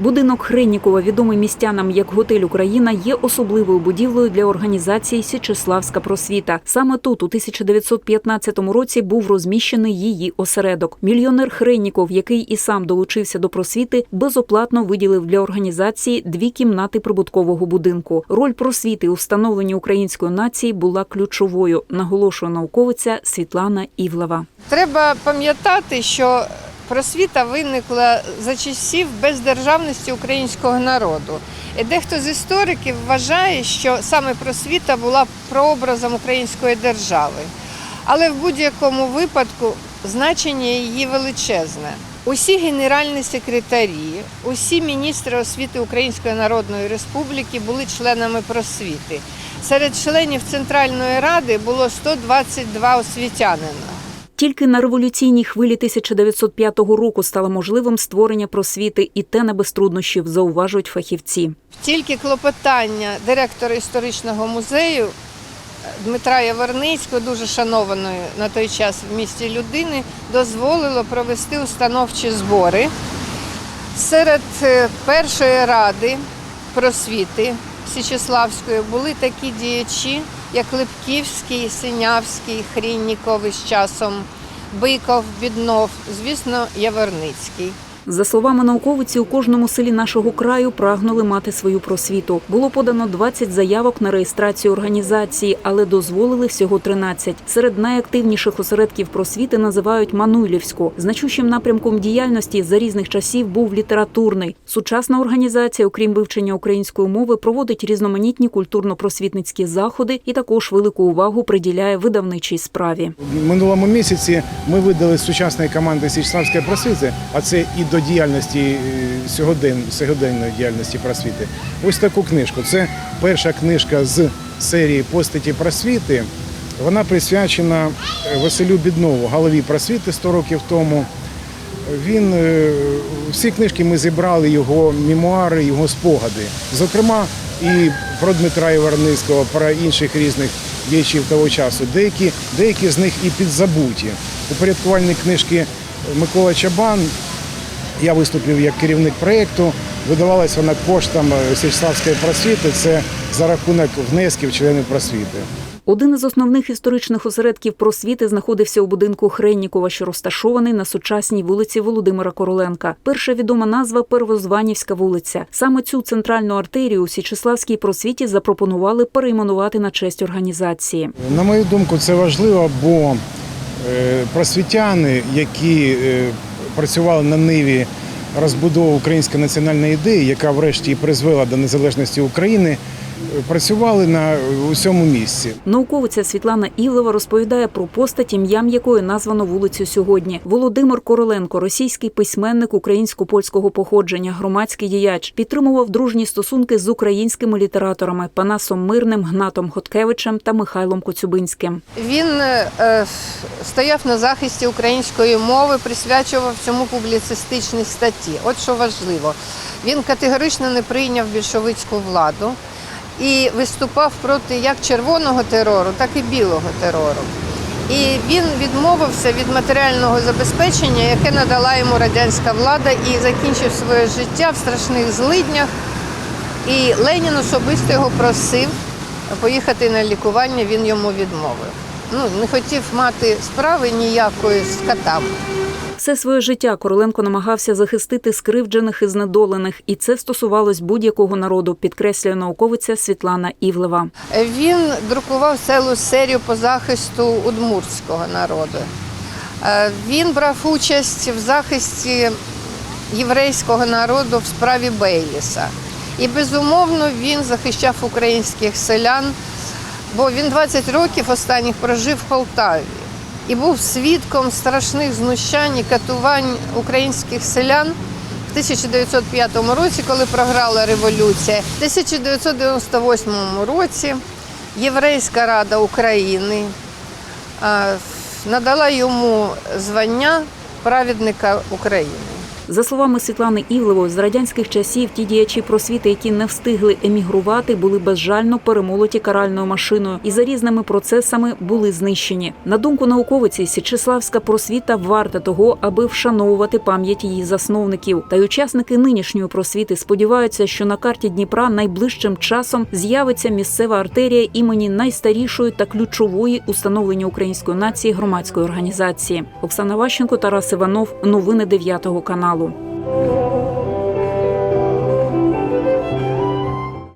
Будинок Хреннікова, відомий містянам як готель Україна, є особливою будівлею для організації Січеславська просвіта. Саме тут, у 1915 році, був розміщений її осередок. Мільйонер Хренніков, який і сам долучився до просвіти, безоплатно виділив для організації дві кімнати прибуткового будинку. Роль просвіти у встановленні української нації була ключовою, наголошує науковиця Світлана Івлева. Треба пам'ятати, що просвіта виникла за часів бездержавності українського народу. І дехто з істориків вважає, що саме просвіта була прообразом української держави. Але в будь-якому випадку значення її величезне. Усі генеральні секретарі, усі міністри освіти Української Народної Республіки були членами просвіти. Серед членів Центральної Ради було 122 освітянина. Тільки на революційній хвилі 1905 року стало можливим створення просвіти, і те не без труднощів, зауважують фахівці. Тільки клопотання директора історичного музею Дмитра Яворницького, дуже шанованої на той час в місті людини, дозволило провести установчі збори. Серед е, першої ради просвіти Січеславської були такі діячі, як Липківський, Синявський, Хрінніков із часом, Биков, Біднов, звісно, Яворницький. За словами науковиці, у кожному селі нашого краю прагнули мати свою просвіту. Було подано 20 заявок на реєстрацію організації, але дозволили всього 13. Серед найактивніших осередків просвіти називають Мануйлівську. Значущим напрямком діяльності за різних часів був літературний. Сучасна організація, окрім вивчення української мови, проводить різноманітні культурно-просвітницькі заходи і також велику увагу приділяє видавничій справі. В минулому місяці ми видали сучасної команди Січславської просвіти, а це і до діяльності е, сьогоден, сьогоденної діяльності просвіти. Ось таку книжку. Це перша книжка з серії постаті просвіти. Вона присвячена е, Василю Біднову, голові просвіти 100 років тому. Він е, всі книжки ми зібрали його мемуари, його спогади. Зокрема, і про Дмитра Іварницького, про інших різних діячів того часу. Деякі, деякі з них і підзабуті. Упорядкувальник книжки Микола Чабан. Я виступив як керівник проєкту. Видавалась вона коштом е, Січславської просвіти. Це за рахунок внесків членів просвіти. Один із основних історичних осередків просвіти знаходився у будинку Хреннікова, що розташований на сучасній вулиці Володимира Короленка. Перша відома назва Первозванівська вулиця. Саме цю центральну артерію у Січеславській просвіті запропонували перейменувати на честь організації. На мою думку, це важливо, бо е, просвітяни, які е, працювали на ниві розбудови української національної ідеї, яка врешті і призвела до незалежності України, працювали на усьому місці. Науковиця Світлана Ілова розповідає про постать, ім'ям якої названо вулицю сьогодні. Володимир Короленко, російський письменник українсько-польського походження, громадський діяч, підтримував дружні стосунки з українськими літераторами Панасом Мирним, Гнатом Хоткевичем та Михайлом Коцюбинським. Він е, стояв на захисті української мови, присвячував цьому публіцистичні статті. От що важливо, він категорично не прийняв більшовицьку владу і виступав проти як червоного терору, так і білого терору. І він відмовився від матеріального забезпечення, яке надала йому радянська влада, і закінчив своє життя в страшних злиднях. І Ленін особисто його просив поїхати на лікування, він йому відмовив. Ну, не хотів мати справи ніякої з катами. Все своє життя Короленко намагався захистити скривджених і знедолених, і це стосувалось будь-якого народу, підкреслює науковиця Світлана Івлева. Він друкував цілу серію по захисту удмуртського народу. Е, Він брав участь в захисті єврейського народу в справі Бейліса. І безумовно він захищав українських селян, бо він 20 років останніх прожив в Полтаві і був свідком страшних знущань і катувань українських селян в 1905 році, коли програла революція. В 1998 році Єврейська рада України надала йому звання праведника України. За словами Світлани Івлевої, з радянських часів ті діячі просвіти, які не встигли емігрувати, були безжально перемолоті каральною машиною і за різними процесами були знищені. На думку науковиці, Січеславська просвіта варта того, аби вшановувати пам'ять її засновників. Та й учасники нинішньої просвіти сподіваються, що на карті Дніпра найближчим часом з'явиться місцева артерія імені найстарішої та ключової установлення української нації громадської організації. Оксана Ващенко, Тарас Іванов. Новини 9 каналу. পাবো